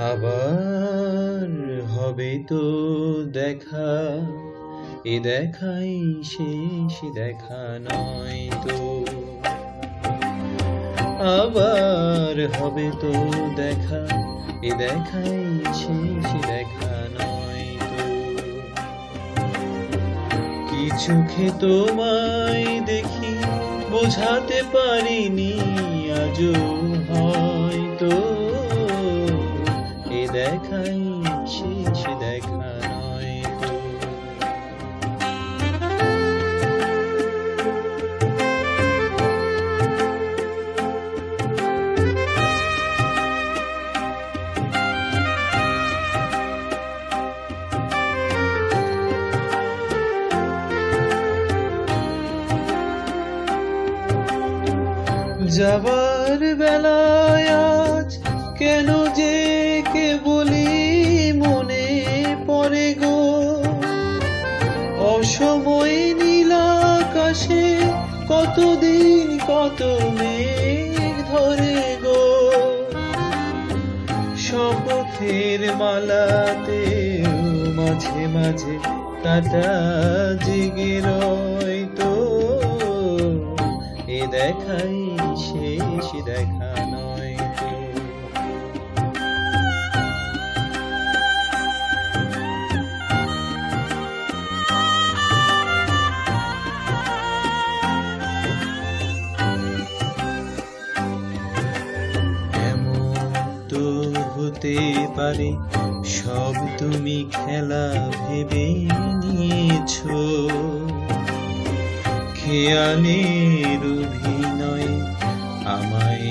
আবার হবে তো দেখা। এ দেখাই শেষ দেখা নয় তো। আবার হবে তো দেখা। এ দেখাই শেষ দেখা নয় তো। কি চোখে তোমায় দেখি, বোঝাতে পারিনি আজও হয়তো যাবার বেলায় আজ কেন যে কে বলি মনে পড়ে গো? অসময় নীল আকাশে কতদিন কত মেঘ ধরে গো? শপথের মালাতে মাঝে মাঝে কাটা জেগে রয় তো, এ দেখাই শেষ দেখা নয় হতে পারে সব তুমি খেলা ভেবে নিয়েছো। খেয়ালের আমায়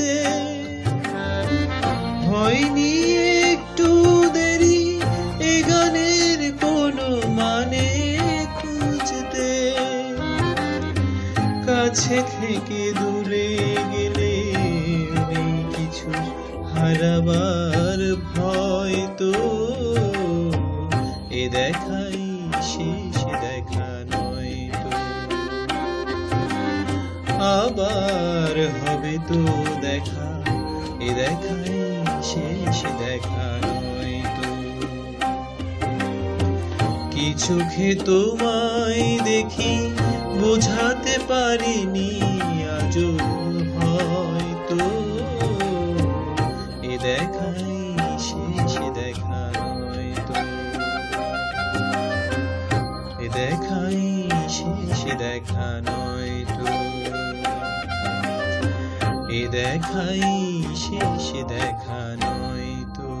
বুঝতে হয়নি একটু দেরি, এ গানের কোনো মানে খুঁজতে। কাছে থেকে দূরে গেলে কিছু হারাবার আবার হবে তো দেখা। এ দেখাই শেষ, দেখা নয় তো। কি চোখে তোমায় দেখি বোঝাতে পারিনি আজও হয়তো। এ দেখাই শেষ, দেখা নয় তো। এ দেখাই শেষ, দেখা নয় তো। এ দেখাই শেষ দেখা নয় তো।